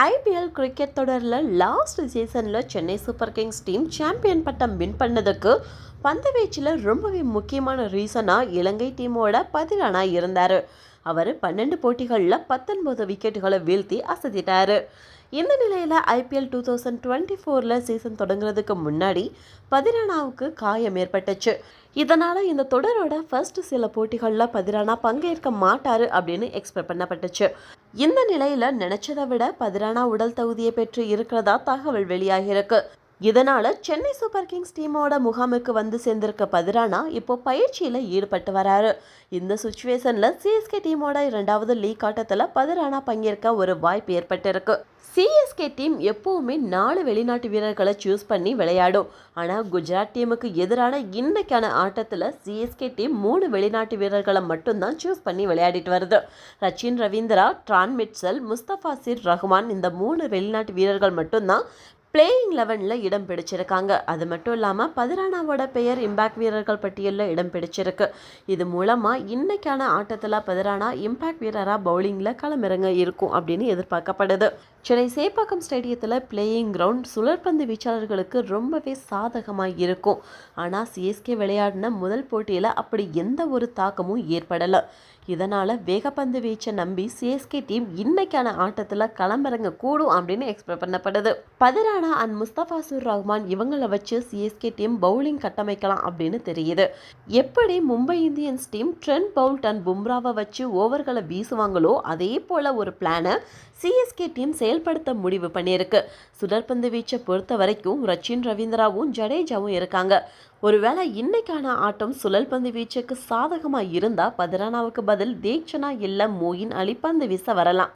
IPL cricket தொடரில் last சீசனில் Chennai super kings team champion பட்டம் வின் பண்ணதுக்கு பந்து வீச்சில் ரொம்பவே முக்கியமான ரீசனாக இலங்கை டீமோட பதிலானாக இருந்தார். அவர் பன்னெண்டு போட்டிகளில் பத்தொன்பது விக்கெட்டுகளை வீழ்த்தி அசத்திட்டார். இந்த நிலையில் ஐபிஎல் டூ தௌசண்ட் டுவெண்ட்டி ஃபோரில் சீசன் தொடங்குறதுக்கு முன்னாடி பதிரானாவுக்கு காயம் ஏற்பட்டுச்சு. இதனால் இந்த தொடரோட ஃபர்ஸ்ட் சில போட்டிகளில் பதிரானா பங்கேற்க மாட்டார் அப்படின்னு எக்ஸ்பெக்ட் பண்ணப்பட்டுச்சு. இந்த நிலையில நினைச்சதை விட பதிரானா உடல் தகுதியை பெற்று இருக்கிறதா தகவல் வெளியாகியிருக்கு. இதனால சென்னை சூப்பர் கிங்ஸ் டீமோட முகாமுக்கு வந்து சேர்ந்திருக்க பதிரானா இப்போ பயிற்சியில் ஈடுபட்டு வராரு. இந்த சுச்சுவேஷனில் சிஎஸ்கே டீமோட இரண்டாவது லீக் ஆட்டத்தில் பதிரானா பங்கேற்க ஒரு வாய்ப்பு ஏற்பட்டிருக்கு. சிஎஸ்கே டீம் எப்போவுமே நாலு வெளிநாட்டு வீரர்களை சூஸ் பண்ணி விளையாடும். ஆனால் குஜராத் டீமுக்கு எதிரான இன்னைக்கான ஆட்டத்தில் சிஎஸ்கே டீம் மூணு வெளிநாட்டு வீரர்களை மட்டும்தான் சூஸ் பண்ணி விளையாடிட்டு வருது. ரச்சின் ரவீந்திரா ட்ரான் மிட்சல் முஸ்தபாசிர் ரஹ்மான் இந்த மூணு வெளிநாட்டு வீரர்கள் மட்டும்தான் பிளேயிங் லெவனில் இடம் பிடிச்சிருக்காங்க. அது மட்டும் இல்லாமல் பதிரானாவோட பெயர் இம்பாக்ட் வீரர்கள் பட்டியலில் இடம் பிடிச்சிருக்கு. இது மூலமாக இன்னைக்கான ஆட்டத்தில் பதிரானா இம்பாக்ட் வீரராக பவுலிங்கில் களமிறங்க இருக்கும் அப்படின்னு எதிர்பார்க்கப்படுது. சென்னை சேப்பாக்கம் ஸ்டேடியத்தில் பிளேயிங் கிரவுண்ட் சுழற்பந்து வீச்சாளர்களுக்கு ரொம்பவே சாதகமாக இருக்கும். ஆனால் சிஎஸ்கே விளையாடின முதல் போட்டியில் அப்படி எந்த ஒரு தாக்கமும் ஏற்படலை. இதனால் வேகப்பந்து வீச்சை நம்பி சிஎஸ்கே டீம் இன்னைக்கான ஆட்டத்தில் களமிறங்க கூடும் அப்படின்னு எக்ஸ்பெக்ட் பண்ணப்படுது. பதிரான அண்ட் முஸ்தபாசுர் ரஹ்மான் இவங்களை வச்சு சிஎஸ்கே டீம் பவுலிங் கட்டமைக்கலாம் அப்படின்னு தெரியுது. எப்படி Mumbai Indians team Trent Boult and பும்ராவை வச்சு ஓவர்களை வீசுவாங்களோ அதே போல் ஒரு பிளானை சிஎஸ்கே டீம் செயல்படுத்த முடிவு பண்ணியிருக்கு. சுடற்பந்து வீச்சை பொறுத்த வரைக்கும் ரச்சின் ரவீந்திராவும் ஜடேஜாவும் இருக்காங்க. ஒருவேளை இன்னைக்கான ஆட்டம் சுழல் பந்து வீச்சுக்கு சாதகமாக இருந்தால் பதிரானாவுக்கு பதில் தேக்ஷனா இல்லை மோயின் அலி பந்து வீச வரலாம்.